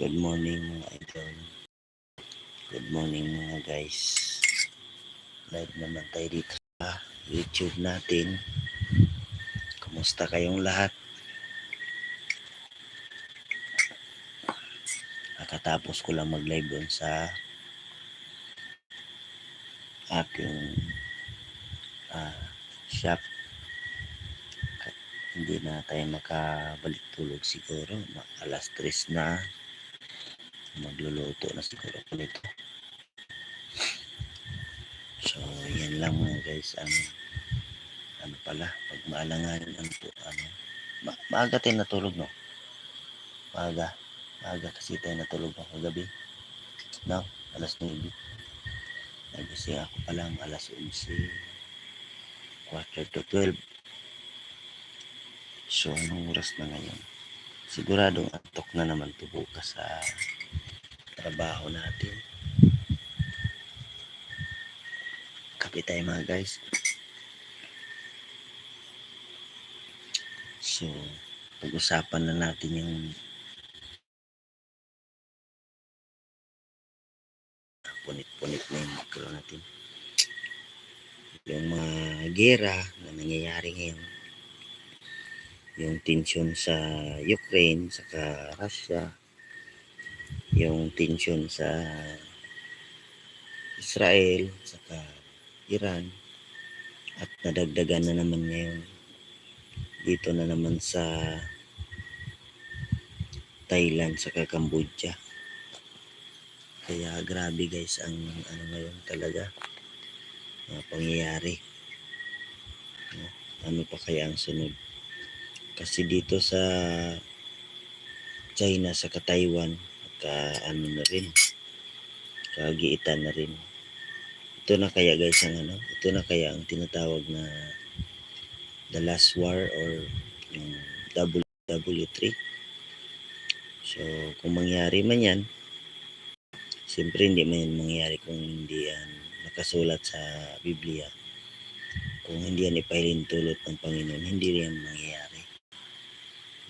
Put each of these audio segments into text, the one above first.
Good morning mga idol. Good morning mga guys. Live naman tayo dito sa YouTube natin. Kumusta kayong lahat? Nakatapos ko lang mag-live doon sa aking ah, shop. At hindi na tayo makabalik tulog siguro. Alas 3 na. Magluluto na siguro ako. So, yan lang mga guys ang ano pala, pag maalanganin ang to, ano, ma maaga tayo natulog, no? Maaga. Maaga kasi tayo natulog no, kagabi. No? Alas 9. Nagising ako pa lang alas 11. Quarter to 12. So, anong oras na ngayon? Siguradong antok na naman to bukas sa trabaho natin. Kape tayo mga guys. So, pag-usapan na natin yung punit-punit na yung mikro natin. Yung mga gera na nangyayari ngayon. Yung tensyon sa Ukraine, saka Russia. Yung tensyon sa Israel, saka Iran. At nadagdagan na naman ngayon dito na naman sa Thailand saka Cambodia. Kaya grabe guys ang ano ngayon talaga mga pangyayari. No? Ano pa kaya ang sunod? Kasi dito sa China saka Taiwan ka ano na rin kagiitan na rin. Ito na kaya guys ang ano? Ito na kaya ang tinatawag na the last war or yung WW3. So, kung mangyari man yan, siyempre hindi man yan mangyari kung hindi yan nakasulat sa Biblia. Kung hindi yan ipahilintulot ng Panginoon, hindi yan mangyayari.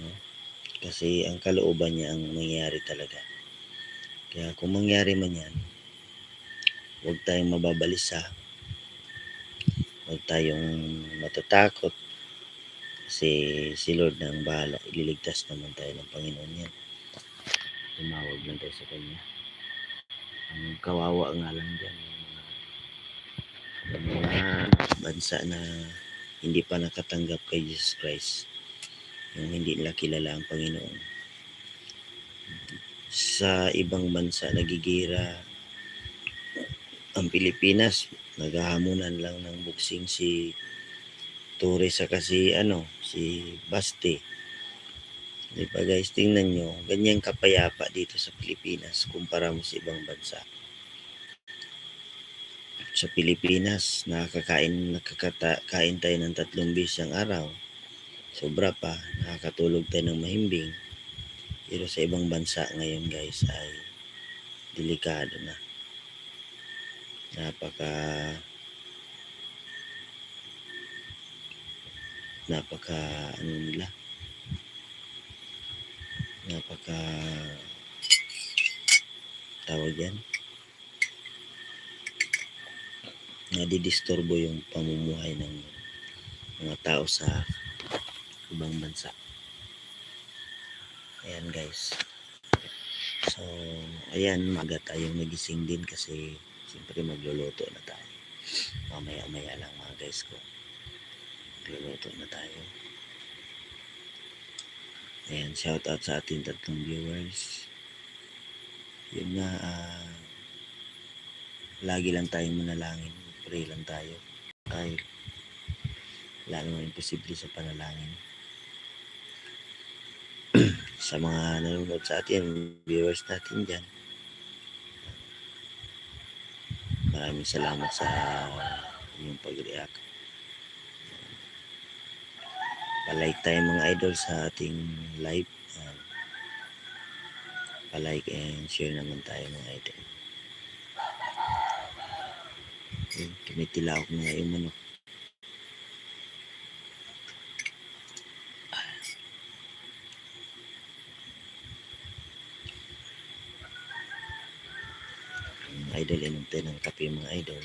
No? Kasi ang kalooban niya ang mangyayari talaga. Kaya kung mangyari man yan, huwag tayong mababalisa. Huwag tayong matatakot kasi si Lord na ang bahala. Ililigtas naman tayo ng Panginoon yan. Tumawag lang tayo sa Kanya. Ang kawawa nga lang dyan. Yung mga, bansa na hindi pa nakatanggap kay Jesus Christ. Yung hindi nila kilala ang Panginoon. Sa ibang bansa, nagigira ang Pilipinas. Naghahamunan lang ng buksing si Torres sa kasi ano, si Basti. Di ba guys, tingnan nyo, ganyan kapayapa dito sa Pilipinas kumpara mo sa ibang bansa. Sa Pilipinas, nakakain, nakakakain tayo ng tatlong bisyang araw. Sobra pa, nakakatulog tayo ng mahimbing. Pero sa ibang bansa ngayon guys ay delikado na. Napaka napaka ano nila? Napaka tawag yan? Nadidisturbo yung pamumuhay ng mga tao sa ibang bansa ayan guys so ayan maga tayong nagising din kasi siyempre magluluto na tayo mamaya maya lang mga guys ko magluluto na tayo Ayan, shout out sa ating tatlong viewers. Yun nga, ah, lagi lang tayong manalangin. Pray lang tayo. Wala naman imposible sa panalangin. Sa mga nanonood sa atin, viewers natin dyan. Maraming salamat sa inyong pag-react. palike tayo mga idol sa ating live palike and share naman tayo mga idol Yun, tumitilawak na nga yung manok idol, inom tayo ng kape mga idol.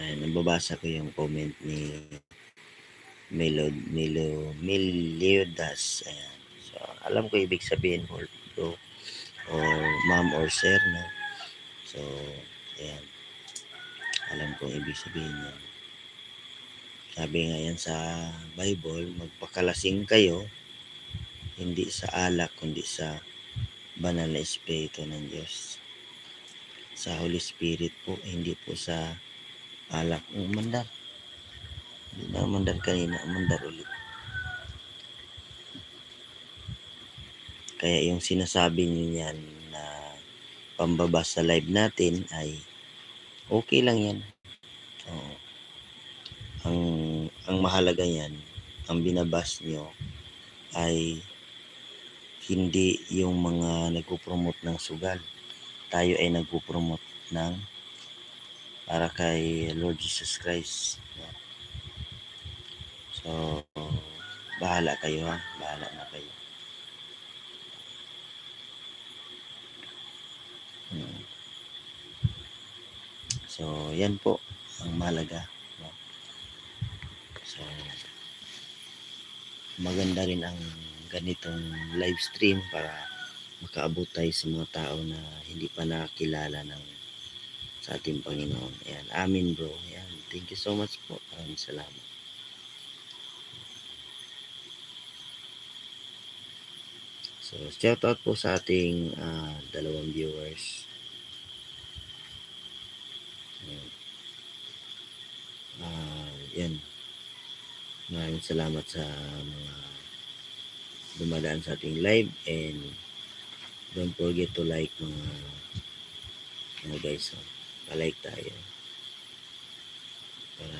Ayan, nababasa ko yung comment ni Melo, Melo, Meliodas. Ayan. So, alam ko ibig sabihin bro, or ma'am or sir, no? So, ayan. Alam ko ibig sabihin yan. Sabi nga yan sa Bible, magpakalasing kayo, hindi sa alak, kundi sa banal na Espiritu ng Diyos. Sa Holy Spirit po, hindi po sa alak. Mm, mandar. Hindi na mandar kanina, mandar ulit. Kaya yung sinasabi niyo yan na pambabas sa live natin ay okay lang yan. Oo. Ang, ang mahalaga yan, ang binabas nyo ay hindi yung mga nagpo-promote ng sugal. Tayo ay nagpo-promote ng para kay Lord Jesus Christ. So, bahala kayo ha. Bahala na kayo. Hmm. So, yan po ang mahalaga. No? So, maganda rin ang ganitong live stream para makaabot tayo sa mga tao na hindi pa nakakilala ng sa ating Panginoon. Ayan. Amin bro. Ayan. Thank you so much po. Maraming salamat. So, shout out po sa ating ah, dalawang viewers. Ah, yan. Maraming salamat sa mga dumadaan sa ating live and don't forget to like mga mga guys. Oh. Pa-like tayo. Para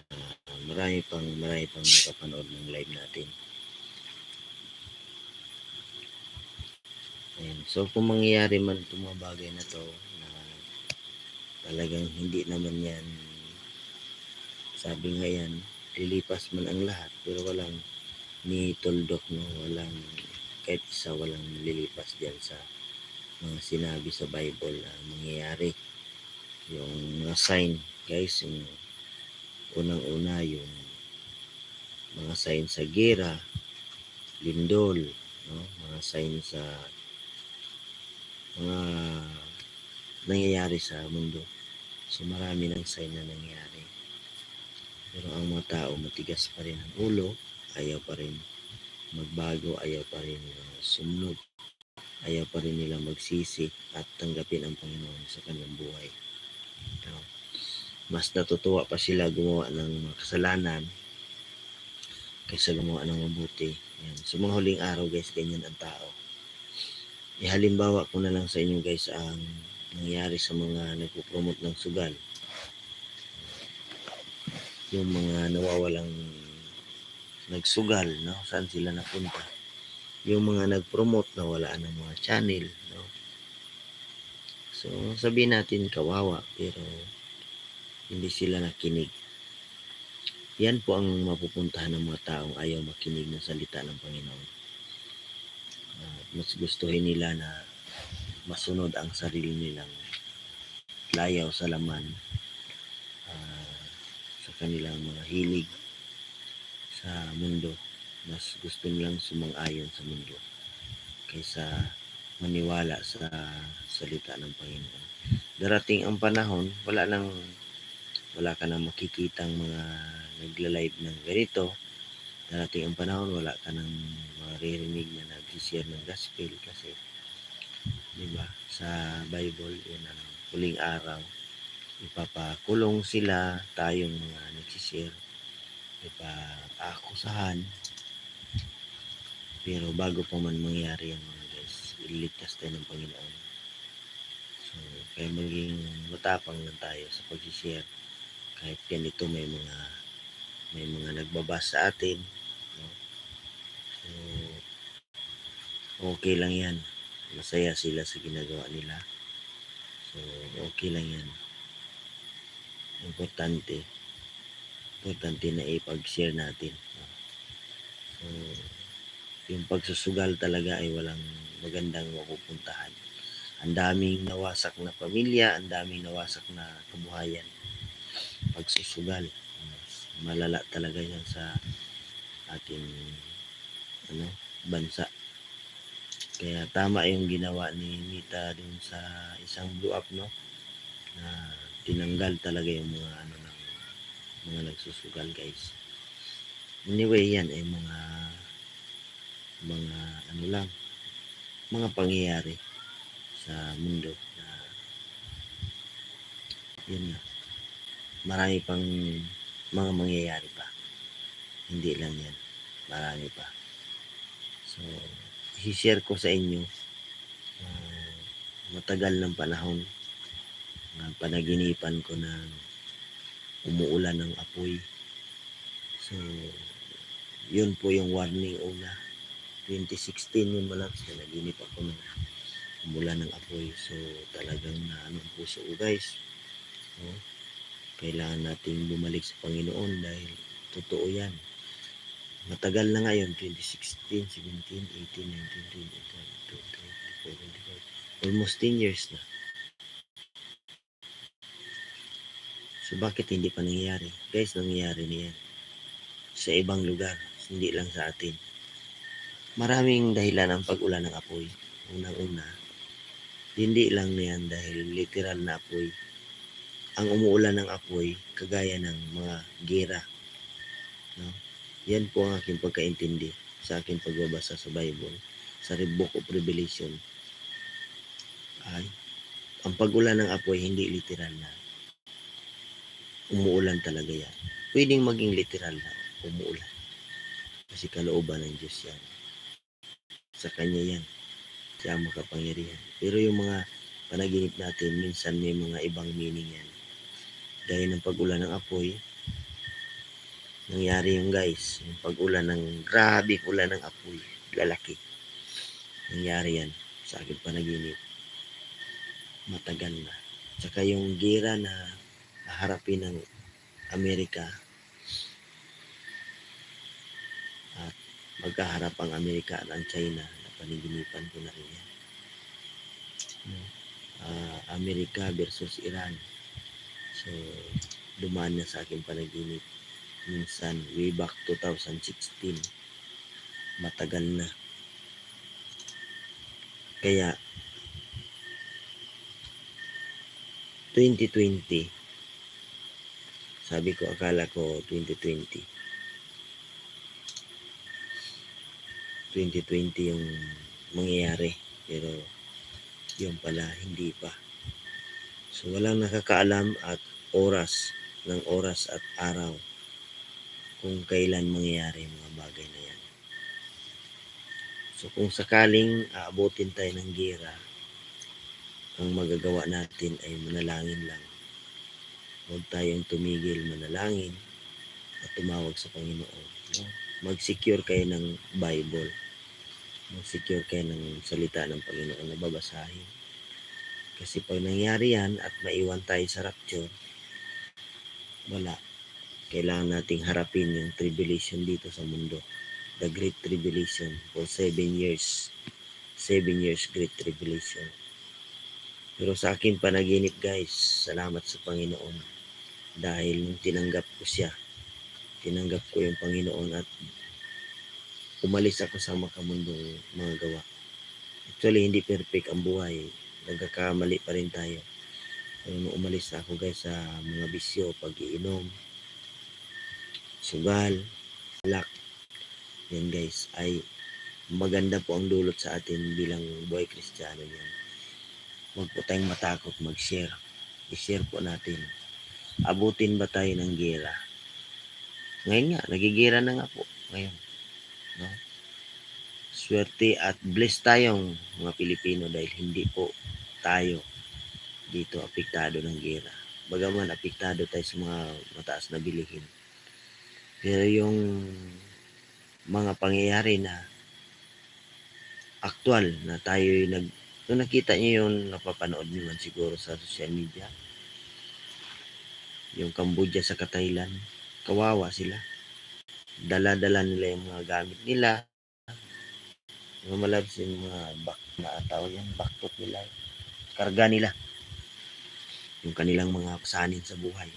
marami pang marami pang makapanood ng live natin. Ayan. So kung mangyayari man itong mga bagay na to talagang hindi naman yan. Sabi nga yan lilipas man ang lahat pero walang ni tuldok no? Walang kahit isa walang lilipas diyan sa mga sinabi sa Bible na mangyayari. Yung mga sign guys yung unang-una yung mga sign sa gera lindol no? Mga sign sa mga nangyayari sa mundo so marami ng sign na nangyayari pero ang mga tao matigas pa rin ang ulo ayaw pa rin magbago ayaw pa rin uh, sumunod ayaw pa rin nila magsisi at tanggapin ang Panginoon sa kanilang buhay no? mas natutuwa pa sila gumawa ng kasalanan kaysa gumawa ng mabuti Yan. sa mga huling araw guys ganyan ang tao ihalimbawa ko na lang sa inyo guys ang nangyari sa mga nagpo-promote ng sugal. Yung mga nawawalang nagsugal no? Saan sila napunta? Yung mga nag-promote na wala ng mga channel no? So sabihin natin kawawa pero hindi sila nakinig. Yan po ang mapupuntahan ng mga taong ayaw makinig ng salita ng Panginoon. At mas gustuhin nila na masunod ang sarili nilang layaw sa laman ah, sa kanilang mga hilig sa mundo mas gusto nilang sumang-ayon sa mundo kaysa maniwala sa salita ng Panginoon. Darating ang panahon, wala nang wala ka nang makikitang mga nagla-live ng ganito. Darating ang panahon, wala ka nang maririnig na nag-share ng gospel kasi di ba sa Bible yun ang huling araw. Ipapakulong sila tayong mga nagsishare. Ipaakusahan. Pero bago pa man mangyari yan mga guys ililigtas tayo ng Panginoon. So kaya maging matapang lang tayo sa pag-share kahit ganito may mga may mga nagbabasa sa atin no? so okay lang yan masaya sila sa ginagawa nila so okay lang yan importante importante na ipag-share natin. So, yung pagsusugal talaga ay walang magandang mapupuntahan. Ang daming nawasak na pamilya, ang daming nawasak na kabuhayan. Pagsusugal, malala talaga yan sa ating ano, bansa. Kaya tama yung ginawa ni Mita dun sa isang blow up, no? Na tinanggal talaga yung mga ano ng mga nagsusugal, guys. Anyway, yan ay mga mga ano lang mga pangyayari sa mundo na yun nga marami pang mga mangyayari pa hindi lang yan marami pa so i-share ko sa inyo uh, matagal ng panahon na panaginipan ko na umuulan ng apoy so yun po yung warning una 2016 yun malapit na naginip ako ng mula ng apoy. So talagang na ano puso ko guys. No? Kailangan nating bumalik sa Panginoon dahil totoo yan. Matagal na ngayon, 2016, 17, 18, 19, 20, 24, 25. Almost 10 years na. So bakit hindi pa nangyayari? Guys, nangyayari na yan. Sa ibang lugar, hindi lang sa atin. Maraming dahilan ang pag-ulan ng apoy. Unang-una, hindi lang niyan dahil literal na apoy. Ang umuulan ng apoy, kagaya ng mga gera. No? Yan po ang aking pagkaintindi sa aking pagbabasa sa Bible, sa Book of Revelation. Ay, ang pag-ulan ng apoy, hindi literal na. Umuulan talaga yan. Pwedeng maging literal na umuulan. Kasi kalooban ng Diyos yan sa kanya yan. Siya ang makapangyarihan. Pero yung mga panaginip natin, minsan may mga ibang meaning yan. Gaya ng pag-ulan ng apoy, nangyari yung guys, yung pag-ulan ng grabe ulan ng apoy, lalaki. Nangyari yan sa aking panaginip. Matagal na. Tsaka yung gira na harapin ng Amerika at magkaharap ang Amerika at ang China na paniginipan ko na rin yan. Uh, Amerika versus Iran. So, dumaan na sa aking panaginip. Minsan, way back 2016. Matagal na. Kaya, 2020, sabi ko, akala ko 2020 2020 yung mangyayari pero yun pala hindi pa so walang nakakaalam at oras ng oras at araw kung kailan mangyayari mga bagay na yan so kung sakaling aabutin tayo ng gira ang magagawa natin ay manalangin lang huwag tayong tumigil manalangin at tumawag sa Panginoon no? mag-secure kayo ng Bible. Mag-secure kayo ng salita ng Panginoon na babasahin. Kasi pag nangyari yan at maiwan tayo sa rapture, wala. Kailangan nating harapin yung tribulation dito sa mundo. The Great Tribulation for seven years. Seven years Great Tribulation. Pero sa akin panaginip guys, salamat sa Panginoon. Dahil nung tinanggap ko siya, tinanggap ko yung Panginoon at umalis ako sa makamundong mga gawa. Actually, hindi perfect ang buhay. Nagkakamali pa rin tayo. Pero nung umalis ako guys sa mga bisyo, pag-iinom, sugal, alak, yan guys, ay maganda po ang dulot sa atin bilang buhay kristyano yan. Huwag po tayong matakot mag-share. I-share po natin. Abutin ba tayo ng gera? Ngayon nga, nagigira na nga po. Ngayon. No? Swerte at blessed tayong mga Pilipino dahil hindi po tayo dito apektado ng gera. Bagaman apektado tayo sa mga mataas na bilihin. Pero yung mga pangyayari na aktual na tayo nag kung nakita niyo yun, napapanood niyo man siguro sa social media, yung Cambodia sa Thailand, kawawa sila. Dala-dala nila yung mga gamit nila. Mga malabs yung mga bak na tawag yan, baktot nila. Karga nila. Yung kanilang mga sanin sa buhay.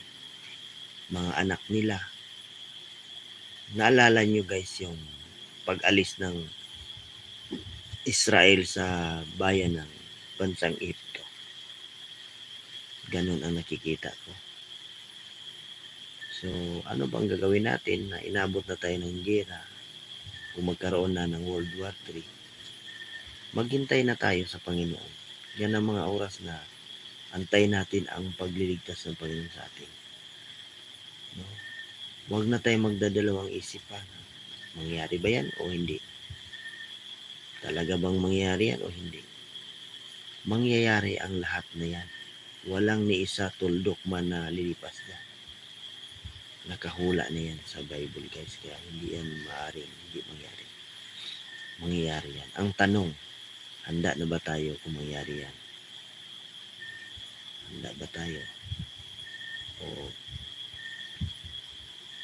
Mga anak nila. Naalala nyo guys yung pag-alis ng Israel sa bayan ng bansang Egypto. Ganon ang nakikita ko. So, ano bang gagawin natin na inabot na tayo ng gera kung magkaroon na ng World War III? Maghintay na tayo sa Panginoon. Yan ang mga oras na antay natin ang pagliligtas ng Panginoon sa atin. Huwag na tayo magdadalawang isipan. Mangyari ba yan o hindi? Talaga bang mangyayari yan o hindi? Mangyayari ang lahat na yan. Walang ni isa tuldok man na lilipas dyan. Nakahula na yan sa Bible guys. Kaya hindi yan maaaring hindi mangyari. Mangyayari yan. Ang tanong, handa na ba tayo kung mangyari yan? Handa ba tayo? O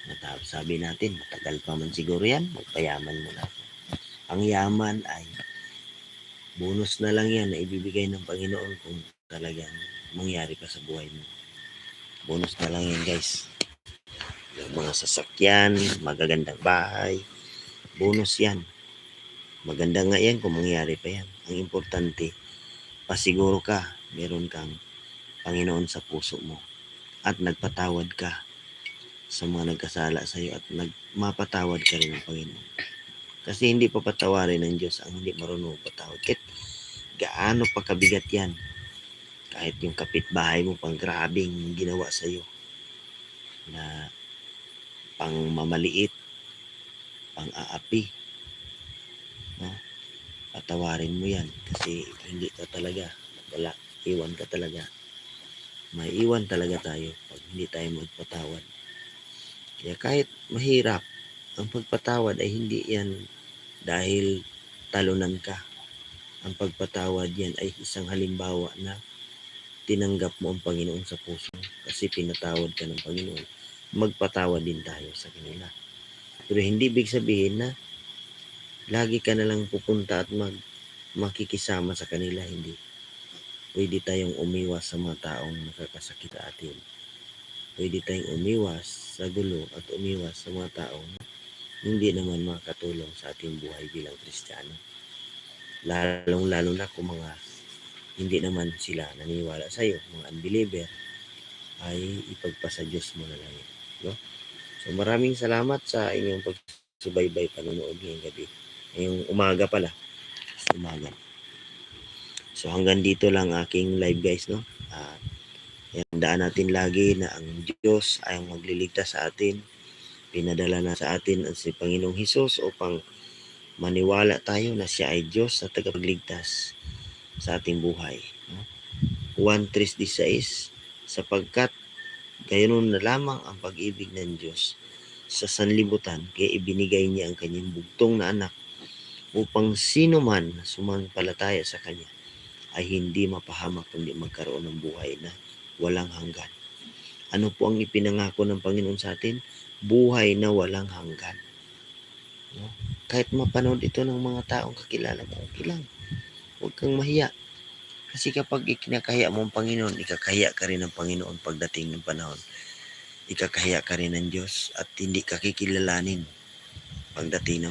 natap sabi natin, matagal pa man siguro yan, magpayaman muna. Ang yaman ay bonus na lang yan na ibibigay ng Panginoon kung talagang mangyari pa sa buhay mo. Bonus na lang yan guys. Yung mga sasakyan, magagandang bahay, bonus yan. Maganda nga yan kung mangyari pa yan. Ang importante, pasiguro ka, meron kang Panginoon sa puso mo at nagpatawad ka sa mga nagkasala sa iyo at nagmapatawad ka rin ng Panginoon. Kasi hindi pa patawarin ng Diyos ang hindi marunong patawad. Kahit gaano pa kabigat yan. Kahit yung kapitbahay mo pang grabing ginawa sa iyo na pang mamaliit, pang aapi. No? Patawarin mo yan kasi hindi ka talaga wala, iwan ka talaga. May iwan talaga tayo pag hindi tayo magpatawad. Kaya kahit mahirap, ang pagpatawad ay hindi yan dahil talunan ka. Ang pagpatawad yan ay isang halimbawa na tinanggap mo ang Panginoon sa puso kasi pinatawad ka ng Panginoon. Magpatawad din tayo sa kanila. Pero hindi big sabihin na lagi ka na lang pupunta at mag makikisama sa kanila. Hindi. Pwede tayong umiwas sa mga taong nakakasakit sa atin pwede tayong umiwas sa gulo at umiwas sa mga taong hindi naman makatulong sa ating buhay bilang Kristiyano. Lalong-lalo na kung mga hindi naman sila naniniwala sa iyo, mga unbeliever, ay ipagpasa Diyos mo na lang yun. No? So maraming salamat sa inyong pagsubaybay panonood ngayong gabi. Ngayong umaga pala. Umaga. So hanggang dito lang aking live guys. No? Ah, Tandaan natin lagi na ang Diyos ay ang magliligtas sa atin. Pinadala na sa atin ang si Panginoong Hesus upang maniwala tayo na siya ay Diyos at tagapagligtas sa ating buhay. No? 1.3.16 sapagkat gayon na lamang ang pag-ibig ng Diyos sa sanlibutan kaya ibinigay niya ang kanyang bugtong na anak upang sino man na sumampalataya sa kanya ay hindi mapahamak kundi magkaroon ng buhay na walang hanggan. Ano po ang ipinangako ng Panginoon sa atin? Buhay na walang hanggan. No? Kahit mapanood ito ng mga taong kakilala mo, okay lang. Huwag kang mahiya. Kasi kapag ikinakahiya mo ang Panginoon, ikakahiya ka rin ng Panginoon pagdating ng panahon. Ikakahiya ka rin ng Diyos at hindi ka kikilalanin pagdating ng